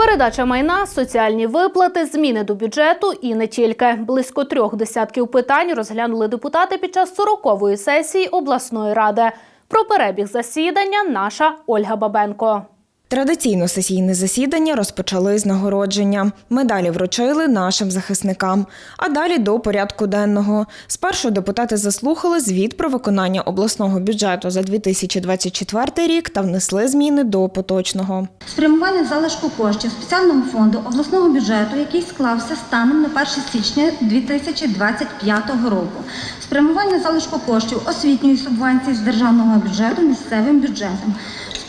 Передача майна, соціальні виплати, зміни до бюджету і не тільки. Близько трьох десятків питань розглянули депутати під час 40-ї сесії обласної ради. Про перебіг засідання наша Ольга Бабенко. Традиційно сесійне засідання розпочали з нагородження. Медалі вручили нашим захисникам. А далі до порядку денного. Спершу депутати заслухали звіт про виконання обласного бюджету за 2024 рік та внесли зміни до поточного. Спрямування залишку коштів спеціального фонду обласного бюджету, який склався станом на 1 січня 2025 року. Спрямування залишку коштів освітньої субвенції з державного бюджету місцевим бюджетом.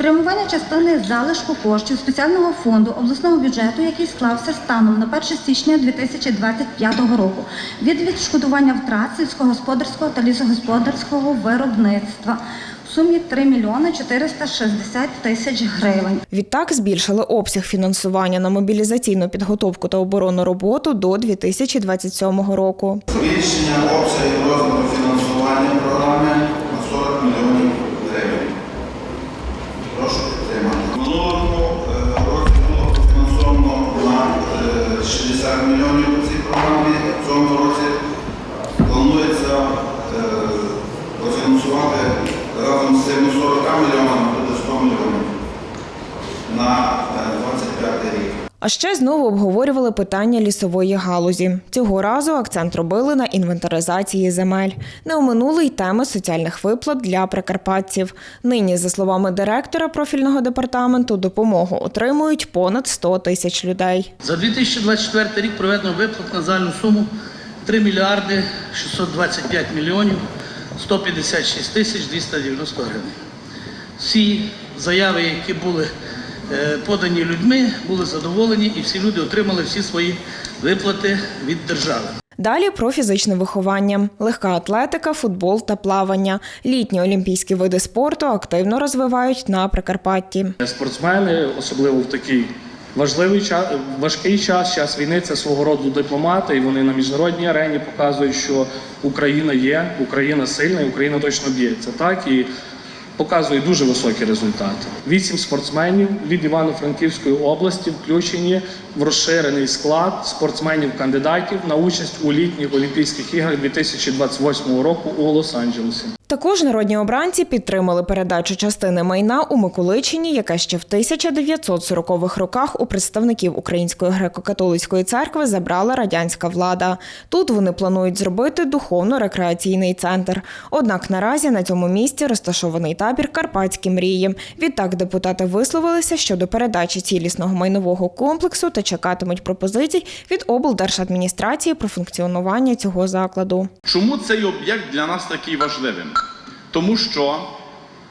Спрямування частини залишку коштів спеціального фонду обласного бюджету, який склався станом на 1 січня 2025 року, від відшкодування втрат сільськогосподарського та лісогосподарського виробництва в сумі 3 мільйони 460 тисяч гривень. Відтак збільшили обсяг фінансування на мобілізаційну підготовку та оборонну роботу до 2027 року. Збільшення обсягів 60 мільйонів у цій програмі. В цьому році планується е, профінансувати разом з цими 40 мільйонами буде 100 мільйонів на е, 25 рік. А ще знову обговорювали питання лісової галузі. Цього разу акцент робили на інвентаризації земель. Не оминули й теми соціальних виплат для прикарпатців. Нині, за словами директора профільного департаменту, допомогу отримують понад 100 тисяч людей. За 2024 рік проведено виплат на загальну суму 3 мільярди 625 мільйонів 156 тисяч 290 гривень. Всі заяви, які були подані людьми, були задоволені і всі люди отримали всі свої виплати від держави. Далі про фізичне виховання, легка атлетика, футбол та плавання. Літні олімпійські види спорту активно розвивають на Прикарпатті. Спортсмени, особливо в такий важливий час, важкий час, час війни, це свого роду дипломати, і вони на міжнародній арені показують, що Україна є, Україна сильна, і Україна точно б'ється. Так і показує дуже високі результати. Вісім спортсменів від Івано-Франківської області включені в розширений склад спортсменів-кандидатів на участь у літніх Олімпійських іграх 2028 року у Лос-Анджелесі. Також народні обранці підтримали передачу частини майна у Миколичині, яка ще в 1940-х роках у представників Української греко-католицької церкви забрала радянська влада. Тут вони планують зробити духовно-рекреаційний центр. Однак наразі на цьому місці розташований табір Карпатські мрії. Відтак депутати висловилися щодо передачі цілісного майнового комплексу та чекатимуть пропозицій від облдержадміністрації про функціонування цього закладу. Чому цей об'єкт для нас такий важливим? Тому що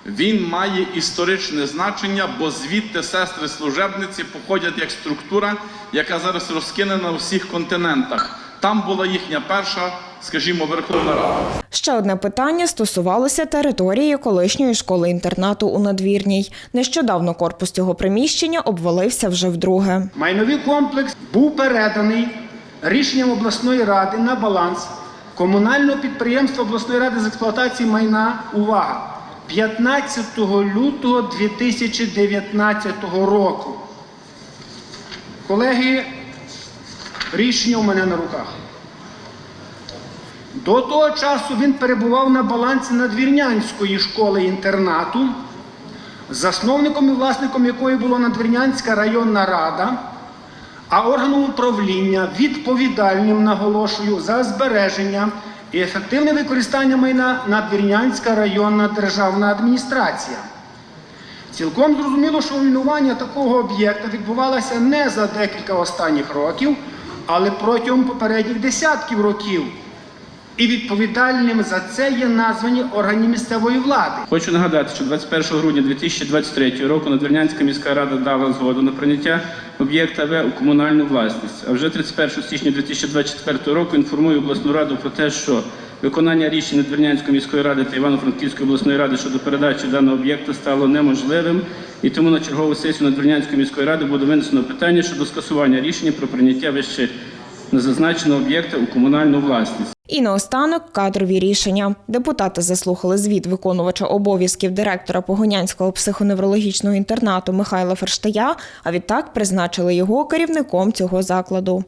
він має історичне значення, бо звідти сестри служебниці походять як структура, яка зараз розкинена на всіх континентах. Там була їхня перша, скажімо, Верховна Рада. Ще одне питання стосувалося території колишньої школи-інтернату у надвірній. Нещодавно корпус цього приміщення обвалився вже вдруге. Майновий комплекс був переданий рішенням обласної ради на баланс комунального підприємства обласної ради з експлуатації майна. Увага! 15 лютого 2019 року. Колеги, рішення у мене на руках. До того часу він перебував на балансі надвірнянської школи-інтернату, засновником і власником якої була Надвірнянська районна рада, а органом управління відповідальним наголошую за збереження і ефективне використання майна Надвірнянська районна державна адміністрація. Цілком зрозуміло, що руйнування такого об'єкта відбувалося не за декілька останніх років, але протягом попередніх десятків років. І відповідальним за це є названі органи місцевої влади. Хочу нагадати, що 21 грудня 2023 року Надвірнянська міська рада дала згоду на прийняття об'єкта В у комунальну власність. А вже 31 січня 2024 року інформую обласну раду про те, що виконання рішень Надвірнянської міської ради та Івано-Франківської обласної ради щодо передачі даного об'єкту стало неможливим, і тому на чергову сесію Надвірнянської міської ради буде винесено питання щодо скасування рішення про прийняття вище на зазначені об'єкти у комунальну власність. І наостанок кадрові рішення. Депутати заслухали звіт виконувача обов'язків директора Погонянського психоневрологічного інтернату Михайла Ферштая, а відтак призначили його керівником цього закладу.